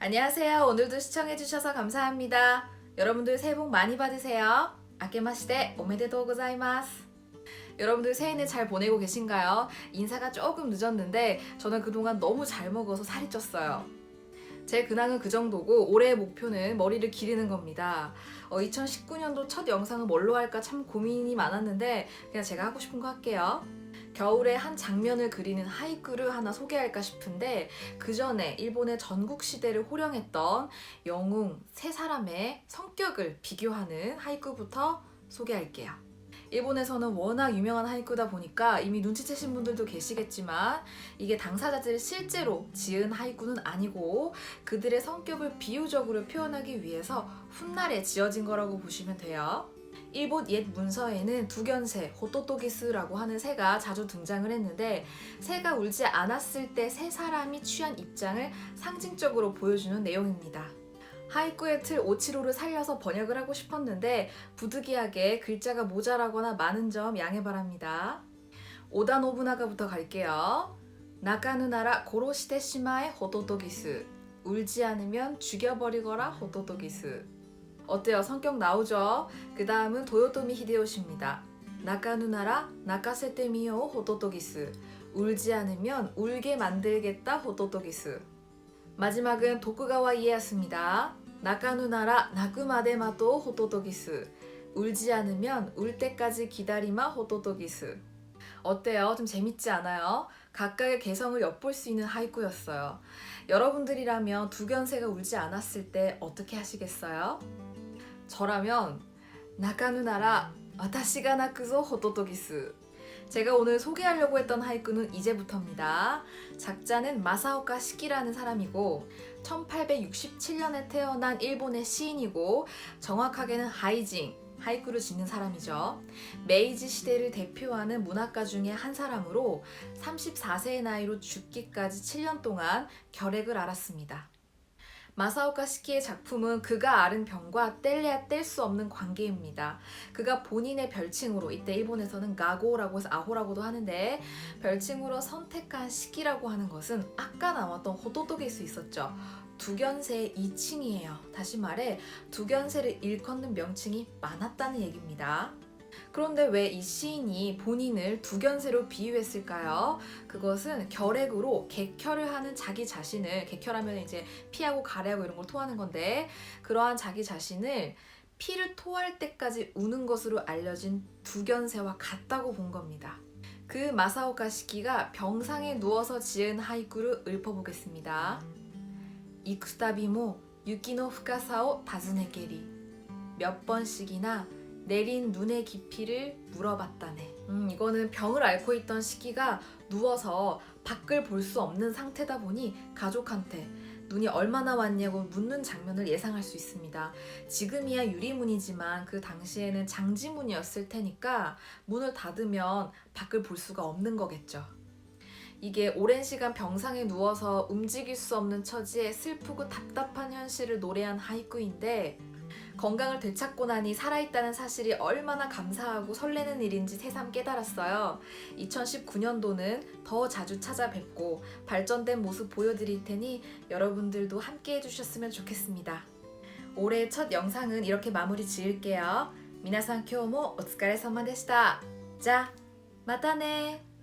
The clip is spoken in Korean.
안녕하세요. 오늘도 시청해주셔서 감사합니다. 여러분들 새해 복 많이 받으세요. 아케마시대 오메데토 고자이마스. 여러분들 새해는 잘 보내고 계신가요? 인사가 조금 늦었는데 저는 그동안 너무 잘 먹어서 살이 쪘어요. 제 근황은 그 정도고 올해의 목표는 머리를 기르는 겁니다. 2019년도 첫 영상은 뭘로 할까 참 고민이 많았는데 그냥 제가 하고 싶은 거 할게요. 겨울에 한 장면을 그리는 하이쿠를 하나 소개할까 싶은데 그 전에 일본의 전국 시대를 호령했던 영웅 세 사람의 성격을 비교하는 하이쿠부터 소개할게요. 일본에서는 워낙 유명한 하이쿠다 보니까 이미 눈치채신 분들도 계시겠지만 이게 당사자들이 실제로 지은 하이쿠는 아니고 그들의 성격을 비유적으로 표현하기 위해서 훗날에 지어진 거라고 보시면 돼요. 일본 옛 문서에는 두견새, 호토토기스라고 하는 새가 자주 등장을 했는데 새가 울지 않았을 때세 사람이 취한 입장을 상징적으로 보여주는 내용입니다. 하이쿠의 틀 오치로를 살려서 번역을 하고 싶었는데 부득이하게 글자가 모자라거나 많은 점 양해 바랍니다. 오다 노부나가부터 갈게요. 나카누나라 고로시테 시마의 호토토기스 울지 않으면 죽여버리거라 호토토기스 어때요? 성격 나오죠? 그 다음은 도요토미 히데요시입니다. 나카누나라 나카세테미요 호토토기스 울지 않으면 울게 만들겠다 호토토기스 마지막은 도쿠가와 이에야스입니다. 나카누나라 나쿠마데마도 호토토기스 울지 않으면 울 때까지 기다리마 호토토기스 어때요? 좀 재밌지 않아요? 각각의 개성을 엿볼 수 있는 하이쿠였어요. 여러분들이라면 두견새가 울지 않았을 때 어떻게 하시겠어요? 저라면 나카누나라 와타시가 나크소 호토토기스 제가 오늘 소개하려고 했던 하이쿠는 이제부터입니다. 작자는 마사오카 시키라는 사람이고 1867년에 태어난 일본의 시인이고 정확하게는 하이징 하이쿠를 짓는 사람이죠. 메이지 시대를 대표하는 문학가 중에 한 사람으로 34세의 나이로 죽기까지 7년 동안 결핵을 앓았습니다. 마사오카 시키의 작품은 그가 앓은 병과 뗄래야 뗄 수 없는 관계입니다. 그가 본인의 별칭으로 이때 일본에서는 가고라고 해서 아호라고도 하는데 별칭으로 선택한 시기라고 하는 것은 아까 나왔던 호토토기일 수 있었죠. 두견새의 이칭이에요. 다시 말해 두견새를 일컫는 명칭이 많았다는 얘기입니다. 그런데 왜 이 시인이 본인을 두견새로 비유했을까요? 그것은 결핵으로 객혈을 하는 자기 자신을 객혈하면 이제 피하고 가래하고 이런 걸 토하는 건데 그러한 자기 자신을 피를 토할 때까지 우는 것으로 알려진 두견새와 같다고 본 겁니다. 그 마사오카 시키가 병상에 누워서 지은 하이쿠를 읊어보겠습니다. 이쿠타비모 유키노 푸카사오 다즈네게리 몇 번씩이나 내린 눈의 깊이를 물어봤다네. 음, 이거는 병을 앓고 있던 시기가 누워서 밖을 볼 수 없는 상태다 보니 가족한테 눈이 얼마나 왔냐고 묻는 장면을 예상할 수 있습니다. 지금이야 유리문이지만 그 당시에는 장지문이었을 테니까 문을 닫으면 밖을 볼 수가 없는 거겠죠. 이게 오랜 시간 병상에 누워서 움직일 수 없는 처지에 슬프고 답답한 현실을 노래한 하이쿠인데 건강을 되찾고 나니 살아있다는 사실이 얼마나 감사하고 설레는 일인지 새삼 깨달았어요. 2019년도는 더 자주 찾아뵙고 발전된 모습 보여드릴 테니 여러분들도 함께 해주셨으면 좋겠습니다. 올해 첫 영상은 이렇게 마무리 지을게요. 미나상 쿄모 오츠카레 사마 데시다. 자, 마타네.